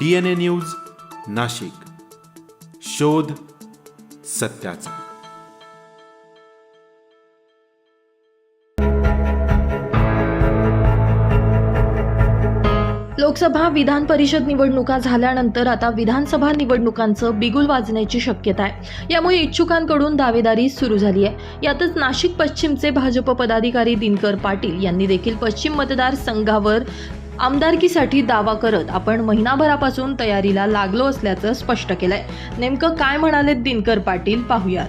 DNA news Nashik. शोध सत्याचा. लोकसभा विधान परिषद निवडणुका झाल्यानंतर आता विधानसभा निवडणुकांचं बिगुल वाजण्याची शक्यता आहे. यामुळे इच्छुकांकडून दावेदारी सुरू झाली आहे. यातच नाशिक पश्चिमचे भाजप पदाधिकारी दिनकर पाटील यांनी देखील पश्चिम मतदारसंघावर आमदारकीसाठी दावा करत आपण महिनाभरापासून तयारीला लागलो असल्याचं स्पष्ट केलंय. नेमकं काय म्हणाले दिनकर पाटील? पाहूयात.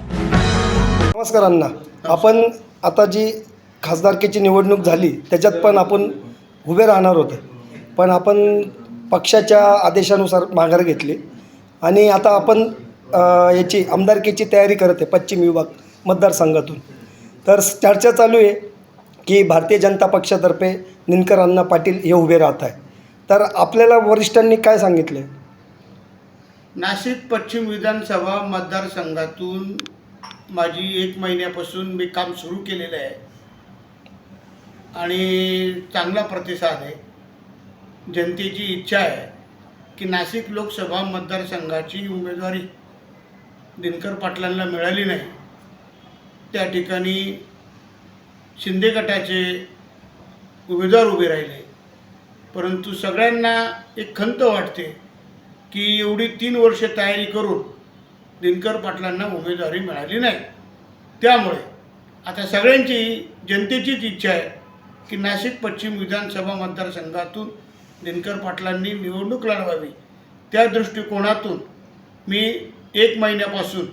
नमस्कार अण्णा. आपण आता जी खासदारकीची निवडणूक झाली त्याच्यात पण आपण उभे राहणार होते. पण आपण पक्षाच्या आदेशानुसार माघार घेतली. आणि आता आपण अ, याची आमदारकीची तयारी करत आहे पश्चिम विभाग मतदारसंघातून. तर चर्चा चालू आहे. की भारतीय जनता पक्षातर्फे निनकर अण्णा पाटील हे उभे राहत आहे. तर आपल्याला वरिष्ठांनी काय सांगितले? नाशिक पश्चिम विधानसभा मतदारसंघातून माझी एक महिन्यापासून मी काम सुरू केलेलं आहे. आणि चांगला प्रतिसाद आहे. जनतेची इच्छा आहे की नाशिक लोकसभा मतदारसंघाची उमेदवारी दिनकर पाटलांना मिळाली नाही. त्या ठिकाणी शिंदे गटाचे उमेदवार उभे राहिले. परंतु सगळ्यांना एक खंत वाटते की एवढी तीन वर्ष तयारी करून दिनकर पाटलांना उमेदवारी मिळाली नाही. त्यामुळे आता सगळ्यांची जनतेचीच इच्छा आहे की नाशिक पश्चिम विधानसभा मतदारसंघातून दिनकर पाटलांनी निवडणूक लढवावी. त्या दृष्टिकोनातून मी एक महिन्यापासून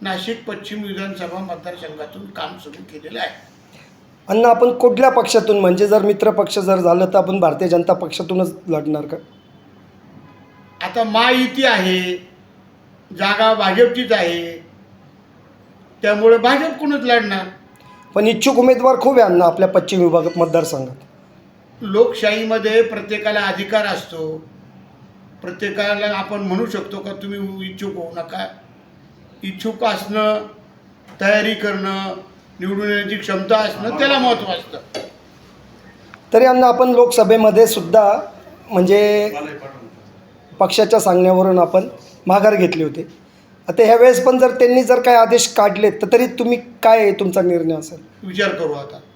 नाशिक पश्चिम विधानसभा मतदारसंघातून काम सुरू केलेलं आहे. अण्णा आपण कुठल्या पक्षातून म्हणजे जर मित्र पक्ष जर झालं तर आपण भारतीय जनता पक्षातूनच लढणार का? आता महायुती आहे जागा भाजपचीच आहे त्यामुळे भाजपकडूनच लढणार? पण इच्छुक उमेदवार खूप आहे अण्णा आपल्या पश्चिम विभाग मतदारसंघात. लोकशाहीमध्ये प्रत्येकाला अधिकार असतो. प्रत्येकाला आपण म्हणू शकतो का तुम्ही इच्छुक होऊ नका? इच्छुक असणं तयारी करणं निवडून येण्याची क्षमता असणं त्याला महत्त्व असतं. तरी अण्णा आपण लोकसभेमध्ये सुद्धा म्हणजे पक्षाच्या सांगण्यावरून आपण माघार घेतली होती. आता ह्या वेळेस पण जर त्यांनी जर काही आदेश काढले तर तरी तुम्ही काय तुमचा निर्णय असेल? विचार करू आता.